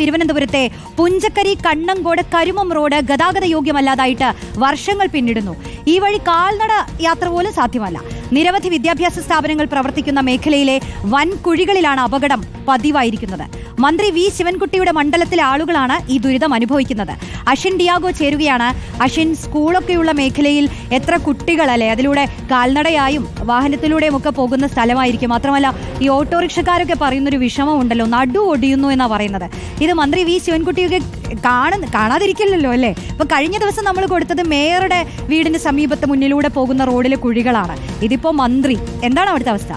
തിരുവനന്തപുരത്തെ പുഞ്ചക്കരി കണ്ണങ്കോട് കരുമം റോഡ് ഗതാഗത യോഗ്യമല്ലാതായിട്ട് വർഷങ്ങൾ പിന്നിടുന്നു. ഈ വഴി കാൽനട യാത്ര പോലും സാധ്യമല്ല. നിരവധി വിദ്യാഭ്യാസ സ്ഥാപനങ്ങൾ പ്രവർത്തിക്കുന്ന മേഖലയിലെ വൻ കുഴികളിലാണ് അപകടം പതിവായിരിക്കുന്നത്. മന്ത്രി വി ശിവൻകുട്ടിയുടെ മണ്ഡലത്തിലെ ആളുകളാണ് ഈ ദുരിതം അനുഭവിക്കുന്നത്. അഷിൻ ഡിയാഗോ ചേരുകയാണ്. അഷിൻ സ്കൂളൊക്കെയുള്ള മേഖലയിൽ എത്ര കുട്ടികൾ അല്ലെ? അതിലൂടെ കാൽനടയായും വാഹനത്തിലൂടെയും ഒക്കെ പോകുന്ന സ്ഥലമായിരിക്കും. മാത്രമല്ല ഈ ഓട്ടോറിക്ഷക്കാരൊക്കെ പറയുന്നൊരു വിഷമമുണ്ടല്ലോ. നടു ഒടിയുന്നു എന്നാണ് പറയുന്നത്. ഇത് മന്ത്രി വി ശിവൻകുട്ടിയൊക്കെ കാണുന്ന കാണാതിരിക്കില്ലല്ലോ അല്ലേ? ഇപ്പൊ കഴിഞ്ഞ ദിവസം നമ്മൾ കൊടുത്തത് മേയറുടെ വീടിന് സമീപത്ത് മുന്നിലൂടെ പോകുന്ന റോഡിലെ കുഴികളാണ്. ഇതിപ്പോ മന്ത്രി. എന്താണ് അവിടുത്തെ അവസ്ഥ?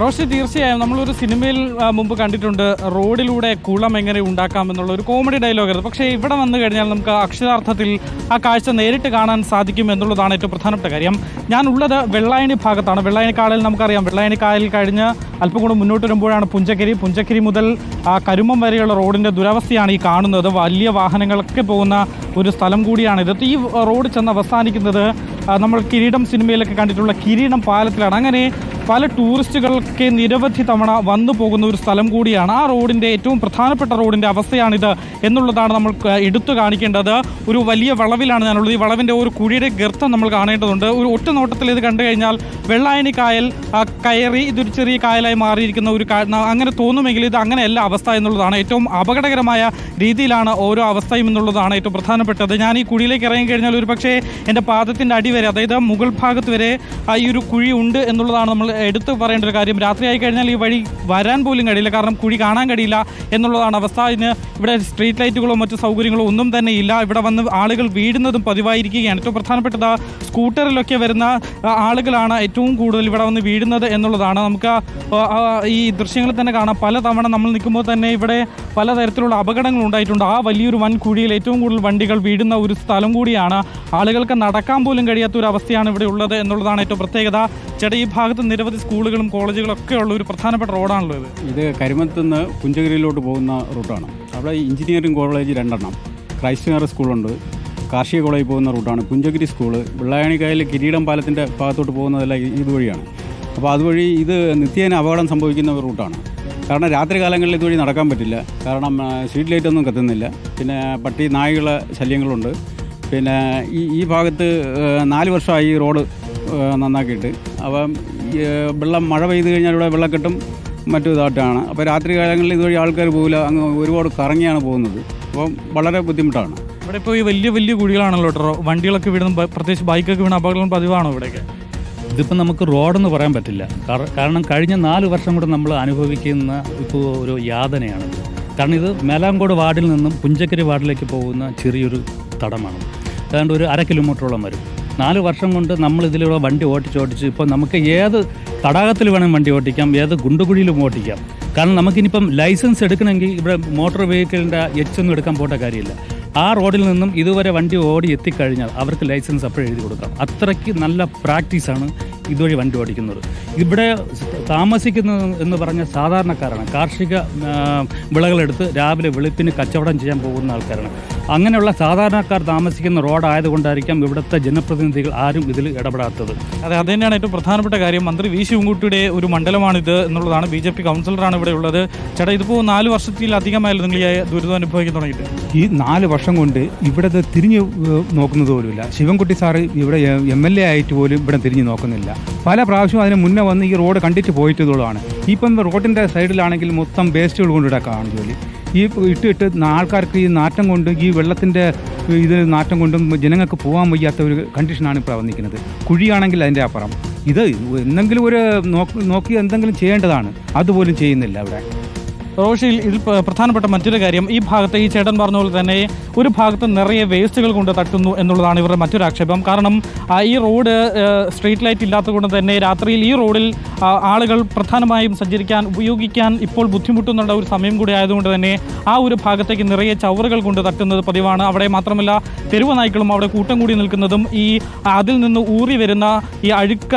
റോഷി തീർച്ചയായും നമ്മളൊരു സിനിമയിൽ മുമ്പ് കണ്ടിട്ടുണ്ട്. റോഡിലൂടെ കുളം എങ്ങനെ ഉണ്ടാക്കാം എന്നുള്ള ഒരു കോമഡി ഡയലോഗ് പക്ഷേ ഇവിടെ വന്നു കഴിഞ്ഞാൽ നമുക്ക് അക്ഷരാർത്ഥത്തിൽ ആ കാഴ്ച നേരിട്ട് കാണാൻ സാധിക്കും എന്നുള്ളതാണ് ഏറ്റവും പ്രധാനപ്പെട്ട കാര്യം. ഞാൻ ഉള്ളത് വെള്ളായണി ഭാഗത്താണ്. വെള്ളായണി കായൽ നമുക്കറിയാം. വെള്ളായണി കായൽ കഴിഞ്ഞ് അല്പം കൂടെ മുന്നോട്ട് വരുമ്പോഴാണ് പുഞ്ചക്കരി പുഞ്ചക്കരി മുതൽ കരുമം വരെയുള്ള റോഡിന്റെ ദുരവസ്ഥയാണ് ഈ കാണുന്നത്. വലിയ വാഹനങ്ങളൊക്കെ പോകുന്ന ഒരു സ്ഥലം കൂടിയാണിത് ഈ റോഡ് ചെന്ന് അവസാനിക്കുന്നത് നമ്മൾ കിരീടം സിനിമയിലൊക്കെ കണ്ടിട്ടുള്ള കിരീടം പാലത്തിലാണ്. അങ്ങനെ പല ടൂറിസ്റ്റുകൾക്ക് നിരവധി തവണ വന്നു പോകുന്ന ഒരു സ്ഥലം കൂടിയാണ്. ആ റോഡിന്റെ ഏറ്റവും പ്രധാനപ്പെട്ട റോഡിന്റെ അവസ്ഥയാണിത് എന്നുള്ളതാണ് നമ്മൾ എടുത്തു കാണിക്കേണ്ടത്. ഒരു വലിയ വളവിലാണ് ഞാനുള്ളത്. ഈ വളവിന്റെ ഒരു കുഴിയുടെ ഗർത്തം നമ്മൾ കാണേണ്ടതുണ്ട്. ഒരു ഒറ്റ നോട്ടത്തിൽ ഇത് കണ്ടു കഴിഞ്ഞാൽ വെള്ളായണി കായൽ കയറി ഇതൊരു ചെറിയ കായലായി മാറിയിരിക്കുന്ന ഒരു അങ്ങനെ തോന്നുമെങ്കിൽ ഇത് അങ്ങനെയല്ല അവസ്ഥ എന്നുള്ളതാണ്. ഏറ്റവും അപകടകരമായ രീതിയിലാണ് ഓരോ അവസ്ഥയും എന്നുള്ളതാണ് ഏറ്റവും പ്രധാനപ്പെട്ടത്. ഞാൻ ഈ കുഴിയിലേക്ക് ഇറങ്ങി കഴിഞ്ഞാൽ ഒരു പക്ഷേ എന്റെ പാദത്തിന്റെ അടി വരെ അതായത് മുകൾ ഭാഗത്ത് വരെ ഈ ഒരു കുഴി ഉണ്ട് എന്നുള്ളതാണ് നമ്മൾ എടുത്തു പറയേണ്ട ഒരു കാര്യം. രാത്രിയായി കഴിഞ്ഞാൽ ഈ വഴി വരാൻ പോലും കഴിയില്ല. കാരണം കുഴി കാണാൻ കഴിയില്ല എന്നുള്ളതാണ് അവസ്ഥ. ഇതിന് ഇവിടെ സ്ട്രീറ്റ് ലൈറ്റുകളോ മറ്റു സൗകര്യങ്ങളോ ഒന്നും തന്നെ ഇല്ല. ഇവിടെ വന്ന് ആളുകൾ വീഴുന്നതും പതിവായിരിക്കുകയാണ്. ഏറ്റവും പ്രധാനപ്പെട്ടത് സ്കൂട്ടറിലൊക്കെ വരുന്ന ആളുകളാണ് ഏറ്റവും കൂടുതൽ ഇവിടെ വന്ന് വീഴുന്നത് എന്നുള്ളതാണ്. നമുക്ക് ഈ ദൃശ്യങ്ങളിൽ തന്നെ കാണാം. പലതവണ നമ്മൾ നിൽക്കുമ്പോൾ തന്നെ ഇവിടെ പലതരത്തിലുള്ള അപകടങ്ങൾ ഉണ്ടായിട്ടുണ്ട്. ആ വലിയൊരു വൻ കുഴിയിൽ ഏറ്റവും കൂടുതൽ വണ്ടികൾ വീഴുന്ന ഒരു സ്ഥലം കൂടിയാണ്. ആളുകൾക്ക് നടക്കാൻ പോലും കഴിയാത്ത ഒരു അവസ്ഥയാണ് ഇവിടെ ഉള്ളത് എന്നുള്ളതാണ് ഏറ്റവും പ്രത്യേകത. ചേട്ടാ ഈ ഭാഗത്ത് നിരവധി സ്കൂളുകളും കോളേജുകളും ഒക്കെ ഉള്ള ഒരു പ്രധാനപ്പെട്ട റോഡാണല്ലോ ഇത്. ഇത് കരിമത്ത് നിന്ന് പുഞ്ചഗിരിയിലോട്ട് പോകുന്ന റൂട്ടാണ്. അവിടെ എഞ്ചിനീയറിംഗ് കോളേജ് രണ്ടെണ്ണം. ക്രൈസ്റ്റ് സ്കൂളുണ്ട്. കാർഷിക കോളേജിൽ പോകുന്ന റൂട്ടാണ്. പുഞ്ചഗിരി സ്കൂൾ. വെള്ളായണിക്കായൽ കിരീടം പാലത്തിന്റെ ഭാഗത്തോട്ട് പോകുന്നതെല്ലാം ഇതുവഴിയാണ്. അപ്പോൾ അതുവഴി ഇത് നിത്യേന അപകടം സംഭവിക്കുന്ന ഒരു റൂട്ടാണ്. കാരണം രാത്രി കാലങ്ങളിൽ ഇതുവഴി നടക്കാൻ പറ്റില്ല. കാരണം സ്ട്രീറ്റ് ലൈറ്റ് ഒന്നും കത്തുന്നില്ല. പിന്നെ പട്ടി നായകളെ ശല്യങ്ങളുണ്ട്. പിന്നെ ഈ ഈ ഭാഗത്ത് നാല് വർഷമായി ഈ റോഡ് നന്നാക്കിയിട്ട്. അപ്പം വെള്ളം മഴ പെയ്ത് കഴിഞ്ഞാൽ ഇവിടെ വെള്ളക്കെട്ടും മറ്റു ഇതായിട്ടാണ്. അപ്പോൾ രാത്രി കാലങ്ങളിൽ ഇതുവഴി ആൾക്കാർ പോകില്ല അങ്ങ് ഒരുപാട് കറങ്ങിയാണ് പോകുന്നത്. അപ്പം വളരെ ബുദ്ധിമുട്ടാണ്. ഇവിടെ ഇപ്പോൾ ഈ വലിയ വലിയ കുഴികളാണല്ലോ കേട്ടോ. വണ്ടികളൊക്കെ വീണ പ്രത്യേകിച്ച് ബൈക്കൊക്കെ വീണ അപകടങ്ങൾ പതിവാണോ ഇവിടെയൊക്കെ? ഇതിപ്പോൾ നമുക്ക് റോഡെന്ന് പറയാൻ പറ്റില്ല. കാരണം കഴിഞ്ഞ നാല് വർഷം കൂടെ നമ്മൾ അനുഭവിക്കുന്ന ഇപ്പോൾ ഒരു യാതനയാണ് കാരണം ഇത് മേലാങ്കോട് വാർഡിൽ നിന്നും പുഞ്ചക്കരി വാർഡിലേക്ക് പോകുന്ന ചെറിയൊരു തടമാണ്. ഏതാണ്ട് ഒരു അര കിലോമീറ്ററോളം വരും. നാല് വർഷം കൊണ്ട് നമ്മൾ ഇതിലുള്ള വണ്ടി ഓടിച്ചോടിച്ച് ഇപ്പോൾ നമുക്ക് ഏത് തടാകത്തിൽ വേണമെങ്കിൽ വണ്ടി ഓടിക്കാം ഏത് ഗുണ്ടുകുഴിയിലും ഓടിക്കാം. കാരണം നമുക്കിനിപ്പം ലൈസൻസ് എടുക്കണമെങ്കിൽ ഇവിടെ മോട്ടോർ വെഹിക്കിളിന്റെ എച്ച് ഒന്നും എടുക്കാൻ പോട്ട കാര്യമില്ല. ആ റോഡിൽ നിന്നും ഇതുവരെ വണ്ടി ഓടി എത്തിക്കഴിഞ്ഞാൽ അവർക്ക് ലൈസൻസ് അപ്പോൾ എഴുതി കൊടുക്കാം. അത്രയ്ക്ക് നല്ല പ്രാക്ടീസാണ് ഇതുവഴി വണ്ടി ഓടിക്കുന്നത്. ഇവിടെ താമസിക്കുന്ന എന്ന് പറഞ്ഞ സാധാരണക്കാരാണ്. കാർഷിക വിളകളെടുത്ത് രാവിലെ വെളുപ്പിന് കച്ചവടം ചെയ്യാൻ പോകുന്ന ആൾക്കാരാണ്. അങ്ങനെയുള്ള സാധാരണക്കാർ താമസിക്കുന്ന റോഡായതുകൊണ്ടായിരിക്കാം ഇവിടുത്തെ ജനപ്രതിനിധികൾ ആരും ഇതിൽ ഇടപെടാത്തത്. അതെ അത് തന്നെയാണ് ഏറ്റവും പ്രധാനപ്പെട്ട കാര്യം. മന്ത്രി വി ശിവൻകുട്ടിയുടെ ഒരു മണ്ഡലമാണിത് എന്നുള്ളതാണ് ബി ജെ പി കൗൺസിലറാണ് ഇവിടെ ഉള്ളത്. ചേട്ടാ ഇതിപ്പോൾ നാല് വർഷത്തിലധികമായാലും നിങ്ങൾ ഈ ദുരിതം അനുഭവിക്കാൻ തുടങ്ങിയിട്ട്. ഈ നാല് വർഷം കൊണ്ട് ഇവിടെ തിരിഞ്ഞു നോക്കുന്നത് പോലുമില്ല. ശിവൻകുട്ടി സാറ് ഇവിടെ എം എൽ എ ആയിട്ട് പോലും ഇവിടെ തിരിഞ്ഞു നോക്കുന്നില്ല. പല പ്രാവശ്യവും അതിന് മുന്നേ വന്ന് ഈ റോഡ് കണ്ടിട്ട് പോയിട്ടുള്ളതാണ്. ഇപ്പം റോഡിന്റെ സൈഡിലാണെങ്കിൽ മൊത്തം വേസ്റ്റുകൾ കൊണ്ടിടക്കാണ് ജോലി. ഈ ഇട്ട് ഇട്ട് ആൾക്കാർക്ക് ഈ നാറ്റം കൊണ്ട് ഈ വെള്ളത്തിന്റെ ഇത് നാറ്റം കൊണ്ടും ജനങ്ങൾക്ക് പോകാൻ വയ്യാത്ത ഒരു കണ്ടീഷനാണ് ഇപ്പോൾ വന്നിരിക്കുന്നത്. കുഴിയാണെങ്കിൽ അതിന്റെ അപ്പുറം. ഇത് എന്തെങ്കിലും ഒരു നോക്കി എന്തെങ്കിലും ചെയ്യേണ്ടതാണ്. അതുപോലും ചെയ്യുന്നില്ല അവിടെ റോഷിയിൽ ഇതിൽ പ്രധാനപ്പെട്ട മറ്റൊരു കാര്യം ഈ ഭാഗത്ത് ഈ ചേട്ടൻ പറഞ്ഞ പോലെ തന്നെ ഒരു ഭാഗത്ത് നിറയെ വേസ്റ്റുകൾ കൊണ്ട് തട്ടുന്നു എന്നുള്ളതാണ് ഇവരുടെ മറ്റൊരു ആക്ഷേപം. കാരണം ഈ റോഡ് സ്ട്രീറ്റ് ലൈറ്റ് ഇല്ലാത്തത് കൊണ്ട് തന്നെ രാത്രിയിൽ ഈ റോഡിൽ ആളുകൾ പ്രധാനമായും സഞ്ചരിക്കാൻ ഉപയോഗിക്കാൻ ഇപ്പോൾ ബുദ്ധിമുട്ടുന്നുള്ള ഒരു സമയം കൂടി ആയതുകൊണ്ട് തന്നെ ആ ഒരു ഭാഗത്തേക്ക് നിറയെ ചവറുകൾ കൊണ്ട് തട്ടുന്നത് പതിവാണ്. അവിടെ മാത്രമല്ല തെരുവ് നായ്ക്കളും അവിടെ കൂട്ടം കൂടി നിൽക്കുന്നതും ഈ അതിൽ നിന്ന് ഊറി വരുന്ന ഈ അഴുക്ക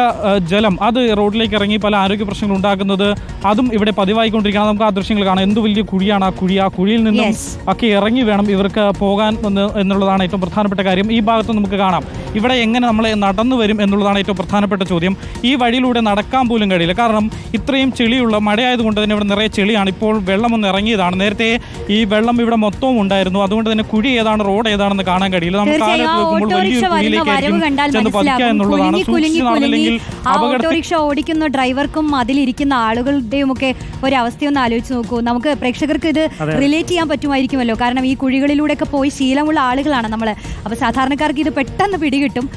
ജലം അത് റോഡിലേക്ക് ഇറങ്ങി പല ആരോഗ്യ പ്രശ്നങ്ങൾ ഉണ്ടാക്കുന്നത് അതും ഇവിടെ പതിവായിക്കൊണ്ടിരിക്കുകയാണ്. നമുക്ക് ആ ദൃശ്യങ്ങൾ കാണാം. എന്ത് വലിയ കുഴിയാണ് ആ കുഴി. ആ കുഴിയിൽ നിന്നും ഒക്കെ ഇറങ്ങി വേണം ഇവർക്ക് പോകാൻ എന്നുള്ളതാണ് ഏറ്റവും പ്രധാനപ്പെട്ട കാര്യം. ഈ ഭാഗത്ത് നമുക്ക് കാണാം. ഇവിടെ എങ്ങനെ നമ്മൾ നടന്നു വരും എന്നുള്ളതാണ് ഏറ്റവും പ്രധാനപ്പെട്ട ചോദ്യം. ഈ വഴിയിലൂടെ നടക്കാൻ പോലും കഴിയില്ല. കാരണം ഇത്രയും ചെളിയുള്ള മഴയായതുകൊണ്ട് തന്നെ ഇവിടെ നിറയെ ചെളിയാണ്. ഇപ്പോൾ വെള്ളം ഒന്ന് ഇറങ്ങിയതാണ്. നേരത്തെ ഈ വെള്ളം ഇവിടെ മൊത്തവും ഉണ്ടായിരുന്നു. അതുകൊണ്ട് തന്നെ കുഴി ഏതാണ് റോഡ് ഏതാണെന്ന് കാണാൻ കഴിയില്ല. നമ്മൾ കാലത്ത് വെക്കുമ്പോൾ വലിയൊരു കുഴിയിലേക്കായിരിക്കും ചെന്ന് പതിക്കുക എന്നുള്ളതാണ്. സൂക്ഷിച്ച് നടന്നില്ലെങ്കിൽ ഓട്ടോറിക്ഷ ഓടിക്കുന്ന ഡ്രൈവർക്കും അതിലിരിക്കുന്ന ആളുകളുടെയും ഒക്കെ ഒരു അവസ്ഥയൊന്ന് ആലോചിച്ച് നോക്കൂ. നമുക്ക് പ്രേക്ഷകർക്ക് ഇത് റിലേറ്റ് ചെയ്യാൻ പറ്റുമായിരിക്കുമല്ലോ. കാരണം ഈ കുഴികളിലൂടെ ഒക്കെ പോയി ശീലമുള്ള ആളുകളാണ് നമ്മൾ അപ്പോൾ സാധാരണക്കാർക്ക് ഇത് പെട്ടെന്ന് പിടികിട്ടും.